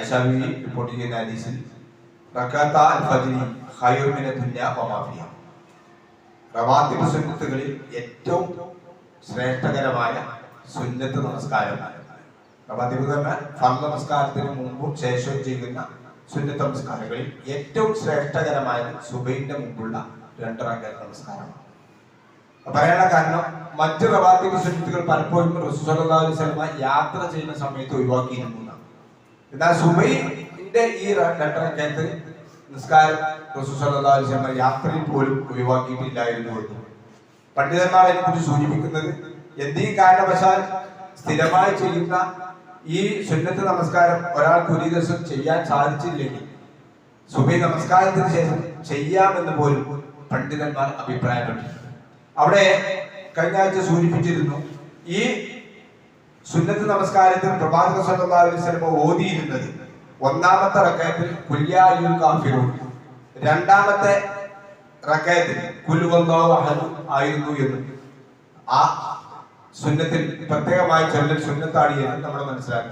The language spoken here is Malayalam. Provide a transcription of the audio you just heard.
ഐഷാബി റിപ്പോർട്ട് ചെയ്യുന്ന ഹദീസിൽ റക്കാത്ത അൽ ഫജ്രി ഖൈറുമിന ദുനിയ വമാഫിയ റവാത്തിബ് സുന്നത്തുകളിൽ ഏറ്റവും ശ്രേഷ്ഠകരമായ സുന്നത്ത് നമസ്കാരം. റവാത്തിബ് തന്നെ ഫർദ് നമസ്കാരത്തിന് മുമ്പും ശേഷവും ചെയ്യുന്ന സുന്നത്ത് നമസ്കാരങ്ങളിൽ ഏറ്റവും ശ്രേഷ്ഠകരമായത് സുബൈന്റെ മുമ്പുള്ള രണ്ട് റക്കാത്ത് നമസ്കാരമാണ് പറയാനുള്ള കാരണം മറ്റ് റവാത്തിബ് സുന്നത്തുകൾ പലപ്പോഴും റസൂലുള്ളാഹി അലൈഹി വസല്ലം യാത്ര ചെയ്യുന്ന സമയത്ത് ഒഴിവാക്കിയിരുന്നു എന്നാണ്. എന്നാൽ സുബൈന്റെ ഈ റക്കാത്ത് നിസ്കാരം യാത്രയിൽ പോലും ഒഴിവാക്കിയിട്ടില്ലായിരുന്നു എന്ന്. പണ്ഡിതന്മാർ അതിനെക്കുറിച്ച് സൂചിപ്പിക്കുന്നത് എന്തെങ്കിലും കാരണവശാൽ സ്ഥിരമായി ചെയ്യുന്ന ഈ സുന്നത്ത് നമസ്കാരം ഒരാൾക്ക് ഒരു ദിവസം ചെയ്യാൻ സാധിച്ചില്ലെങ്കിൽ സുബൈ നമസ്കാരത്തിന് ശേഷം ചെയ്യാമെന്ന് പോലും പണ്ഡിതന്മാർ അഭിപ്രായപ്പെട്ടു. അവിടെ കഴിഞ്ഞ ആഴ്ച സൂചിപ്പിച്ചിരുന്നു ഈ സുന്നത്ത് നമസ്കാരത്തിൽ പ്രവാചക സല്ലല്ലാഹു അലൈഹി ഓതിയിരുന്നത് ഒന്നാമത്തെ റക്കയത്തിൽ കുല്യായുൽ രണ്ടാമത്തെ റക്കയത്തിൽ കുൽവല്ലാഹു അഹദ് ആയിരുന്നു എന്ന്. ആ സുന്നത്തിൽ പ്രത്യേകമായി ചൊല്ലൽ സുന്നത്താണ് എന്ന് നമ്മൾ മനസ്സിലാക്കണം